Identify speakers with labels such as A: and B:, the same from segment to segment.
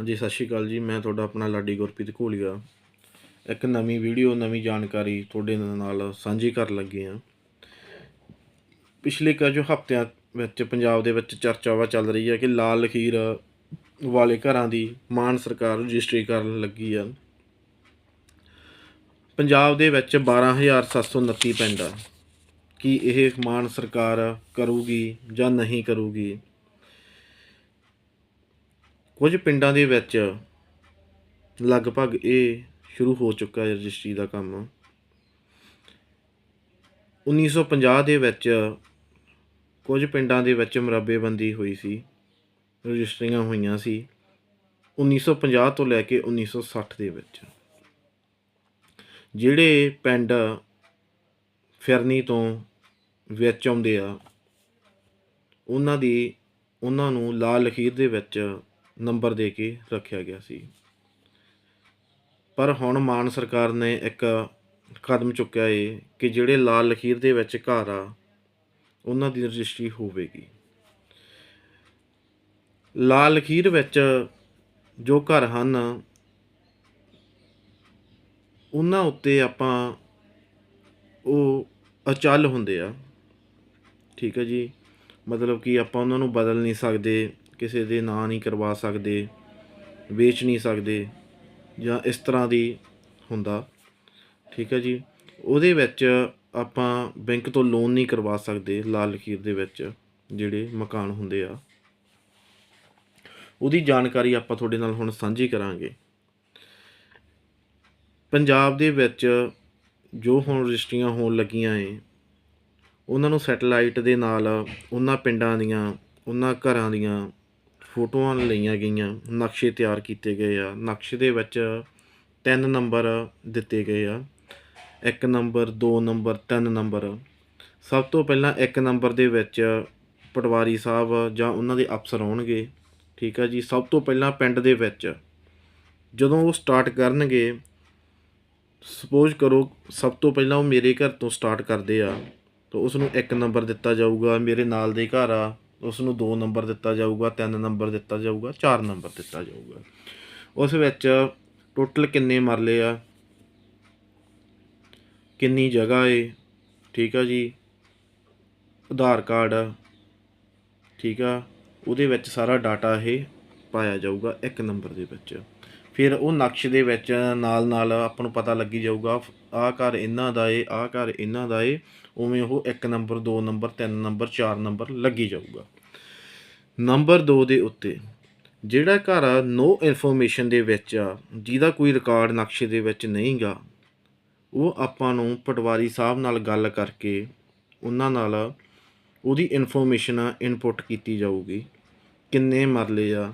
A: ਹਾਂਜੀ, ਸਤਿ ਸ਼੍ਰੀ ਅਕਾਲ ਜੀ। ਮੈਂ ਤੁਹਾਡਾ ਆਪਣਾ ਲਾਡੀ ਗੁਰਪ੍ਰੀਤ ਘੋਲੀਆ। ਇੱਕ ਨਵੀਂ ਵੀਡੀਓ, ਨਵੀਂ ਜਾਣਕਾਰੀ ਤੁਹਾਡੇ ਨਾਲ ਸਾਂਝੀ ਕਰਨ ਲੱਗੇ ਹਾਂ। ਪਿਛਲੇ ਕੁਝ ਹਫ਼ਤਿਆਂ ਵਿੱਚ ਪੰਜਾਬ ਦੇ ਵਿੱਚ ਚਰਚਾਵਾ ਚੱਲ ਰਹੀ ਹੈ ਕਿ ਲਾਲ ਲਖੀਰ ਵਾਲੇ ਘਰਾਂ ਦੀ ਮਾਨ ਸਰਕਾਰ ਰਜਿਸਟਰੀ ਕਰਨ ਲੱਗੀ ਆ। ਪੰਜਾਬ ਦੇ ਵਿੱਚ 12729 ਪਿੰਡ ਆ। ਕੀ ਇਹ ਮਾਨ ਸਰਕਾਰ ਕਰੂਗੀ ਜਾਂ ਨਹੀਂ ਕਰੂਗੀ? ਕੁਝ ਪਿੰਡਾਂ ਦੇ ਵਿੱਚ ਲਗਭਗ ਇਹ ਸ਼ੁਰੂ ਹੋ ਚੁੱਕਾ ਹੈ ਰਜਿਸਟਰੀ ਦਾ ਕੰਮ। 1950 ਦੇ ਵਿੱਚ ਕੁਝ ਪਿੰਡਾਂ ਦੇ ਵਿੱਚ ਮਰੱਬੇਬੰਦੀ ਹੋਈ ਸੀ, ਰਜਿਸਟਰੀਆਂ ਹੋਈਆਂ ਸੀ 1950 ਤੋਂ ਲੈ ਕੇ 1960 ਦੇ ਵਿੱਚ। ਜਿਹੜੇ ਪਿੰਡ ਫਿਰਨੀ ਤੋਂ ਵਿੱਚ ਆਉਂਦੇ ਆ, ਉਹਨਾਂ ਦੀ, ਉਹਨਾਂ ਨੂੰ ਲਾਲ ਲਖੀਰ ਦੇ ਵਿੱਚ ਨੰਬਰ ਦੇ ਕੇ ਰੱਖਿਆ ਗਿਆ ਸੀ। ਪਰ ਹੁਣ ਮਾਨ ਸਰਕਾਰ ਨੇ ਇੱਕ ਕਦਮ ਚੁੱਕਿਆ ਏ ਕਿ ਜਿਹੜੇ ਲਾਲ ਲਖੀਰ ਦੇ ਵਿੱਚ ਘਰ ਆ, ਉਹਨਾਂ ਦੀ ਰਜਿਸਟਰੀ ਹੋਵੇਗੀ। ਲਾਲ ਲਖੀਰ ਵਿੱਚ ਜੋ ਘਰ ਹਨ, ਉਹਨਾਂ ਉੱਤੇ ਆਪਾਂ ਉਹ ਅਚਲ ਹੁੰਦੇ ਆ। ਠੀਕ ਹੈ ਜੀ? ਮਤਲਬ ਕਿ ਆਪਾਂ ਉਹਨਾਂ ਨੂੰ ਬਦਲ ਨਹੀਂ ਸਕਦੇ। ਕਿਸੇ ਦੇ ਨਾਂ ਨਹੀਂ ਕਰਵਾ ਸਕਦੇ, ਵੇਚ ਨਹੀਂ ਸਕਦੇ ਜਾਂ ਇਸ ਤਰ੍ਹਾਂ ਦੀ ਹੁੰਦਾ। ਠੀਕ ਹੈ ਜੀ? ਉਹਦੇ ਵਿੱਚ ਆਪਾਂ ਬੈਂਕ ਤੋਂ ਲੋਨ ਨਹੀਂ ਕਰਵਾ ਸਕਦੇ ਲਾਲ ਲਖੀਰ ਦੇ ਵਿੱਚ, ਜਿਹੜੇ ਮਕਾਨ ਹੁੰਦੇ ਆ। ਉਹਦੀ ਜਾਣਕਾਰੀ ਆਪਾਂ ਤੁਹਾਡੇ ਨਾਲ ਹੁਣ ਸਾਂਝੀ ਕਰਾਂਗੇ। ਪੰਜਾਬ ਦੇ ਵਿੱਚ ਜੋ ਹੁਣ ਰਜਿਸਟਰੀਆਂ ਹੋਣ ਲੱਗੀਆਂ ਏ, ਉਹਨਾਂ ਨੂੰ ਸੈਟਲਾਈਟ ਦੇ ਨਾਲ ਉਹਨਾਂ ਪਿੰਡਾਂ ਦੀਆਂ, ਉਹਨਾਂ ਘਰਾਂ ਦੀਆਂ ਫੋਟੋਆਂ ਲਈਆਂ ਗਈਆਂ, ਨਕਸ਼ੇ ਤਿਆਰ ਕੀਤੇ ਗਏ ਆ। ਨਕਸ਼ੇ ਦੇ ਵਿੱਚ ਤਿੰਨ ਨੰਬਰ ਦਿੱਤੇ ਗਏ ਆ। ਇੱਕ ਨੰਬਰ, ਦੋ ਨੰਬਰ, ਤਿੰਨ ਨੰਬਰ। ਸਭ ਤੋਂ ਪਹਿਲਾਂ ਇੱਕ ਨੰਬਰ ਦੇ ਵਿੱਚ ਪਟਵਾਰੀ ਸਾਹਿਬ ਜਾਂ ਉਹਨਾਂ ਦੇ ਅਫਸਰ ਆਉਣਗੇ, ਠੀਕ ਆ ਜੀ? ਸਭ ਤੋਂ ਪਹਿਲਾਂ ਪਿੰਡ ਦੇ ਵਿੱਚ ਜਦੋਂ ਉਹ ਸਟਾਰਟ ਕਰਨਗੇ ਸਪੋਜ਼ ਕਰੋ ਸਭ ਤੋਂ ਪਹਿਲਾਂ ਉਹ ਮੇਰੇ ਘਰ ਤੋਂ ਸਟਾਰਟ ਕਰਦੇ ਆ, ਤਾਂ ਉਸ ਨੂੰ ਇੱਕ ਨੰਬਰ ਦਿੱਤਾ ਜਾਊਗਾ, ਮੇਰੇ ਨਾਲ ਦੇ ਘਰ ਆ। ਉਸ ਨੂੰ 2 ਨੰਬਰ ਦਿੱਤਾ ਜਾਊਗਾ 3 ਨੰਬਰ ਦਿੱਤਾ ਜਾਊਗਾ 4 ਨੰਬਰ ਦਿੱਤਾ ਜਾਊਗਾ। ਉਸ ਵਿੱਚ ਟੋਟਲ ਕਿੰਨੇ ਮਰਲੇ ਆ? ਕਿੰਨੀ ਜਗ੍ਹਾ ਏ? ਠੀਕ ਆ ਜੀ? ਆਧਾਰ ਕਾਰਡ ਠੀਕ ਆ? ਉਹਦੇ ਵਿੱਚ ਸਾਰਾ ਡਾਟਾ ਇਹ ਪਾਇਆ ਜਾਊਗਾ ਇੱਕ ਨੰਬਰ ਦੇ ਵਿੱਚ। ਫਿਰ ਉਹ ਨਕਸ਼ ਦੇ ਵਿੱਚ ਨਾਲ ਨਾਲ ਆਪਾਂ ਨੂੰ ਪਤਾ ਲੱਗੀ ਜਾਊਗਾ, ਆਹ ਘਰ ਇਹਨਾਂ ਦਾ ਏ, ਆਹ ਘਰ ਇਹਨਾਂ ਦਾ ਏ, ਉਵੇਂ ਉਹ 1 ਨੰਬਰ 2 ਨੰਬਰ 3 ਨੰਬਰ 4 ਨੰਬਰ ਲੱਗੀ ਜਾਊਗਾ। ਨੰਬਰ 2 ਦੇ ਉੱਤੇ, ਜਿਹੜਾ ਘਰ ਨੋ ਇਨਫੋਰਮੇਸ਼ਨ ਦੇ ਵਿੱਚ ਆ, ਜਿਹਦਾ ਕੋਈ ਰਿਕਾਰਡ ਨਕਸ਼ੇ ਦੇ ਵਿੱਚ ਨਹੀਂਗਾ, ਉਹ ਆਪਾਂ ਨੂੰ ਪਟਵਾਰੀ ਸਾਹਿਬ ਨਾਲ ਗੱਲ ਕਰਕੇ ਉਹਨਾਂ ਨਾਲ ਉਹਦੀ ਇਨਫੋਰਮੇਸ਼ਨ ਇਨਪੁੱਟ ਕੀਤੀ ਜਾਊਗੀ, ਕਿੰਨੇ ਮਰਲੇ ਆ,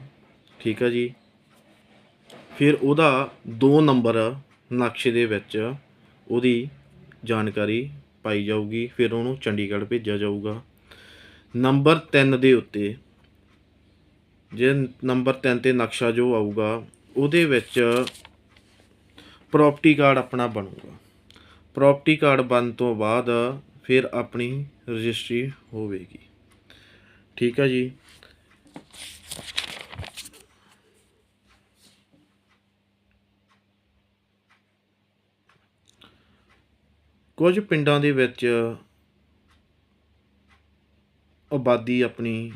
A: ਠੀਕ ਆ ਜੀ? ਫਿਰ ਉਹਦਾ ਦੋ ਨੰਬਰ ਨਕਸ਼ੇ ਦੇ ਵਿੱਚ ਉਹਦੀ ਜਾਣਕਾਰੀ ਪਾਈ ਜਾਊਗੀ, ਫਿਰ ਉਹਨੂੰ ਚੰਡੀਗੜ੍ਹ ਭੇਜਿਆ ਜਾਊਗਾ। ਨੰਬਰ 3 ਦੇ ਉੱਤੇ ਜੇ ਨੰਬਰ 3 ਤੇ ਨਕਸ਼ਾ ਜੋ ਆਊਗਾ, ਉਹਦੇ ਵਿੱਚ ਪ੍ਰਾਪਰਟੀ ਕਾਰਡ ਆਪਣਾ ਬਣੂਗਾ। ਪ੍ਰਾਪਰਟੀ ਕਾਰਡ ਬਣ ਤੋਂ ਬਾਅਦ ਫਿਰ ਆਪਣੀ ਰਜਿਸਟਰੀ ਹੋਵੇਗੀ। ਠੀਕ ਆ ਜੀ? ਕੁਝ ਪਿੰਡਾਂ ਦੇ ਵਿੱਚ ਆਬਾਦੀ ਆਪਣੀ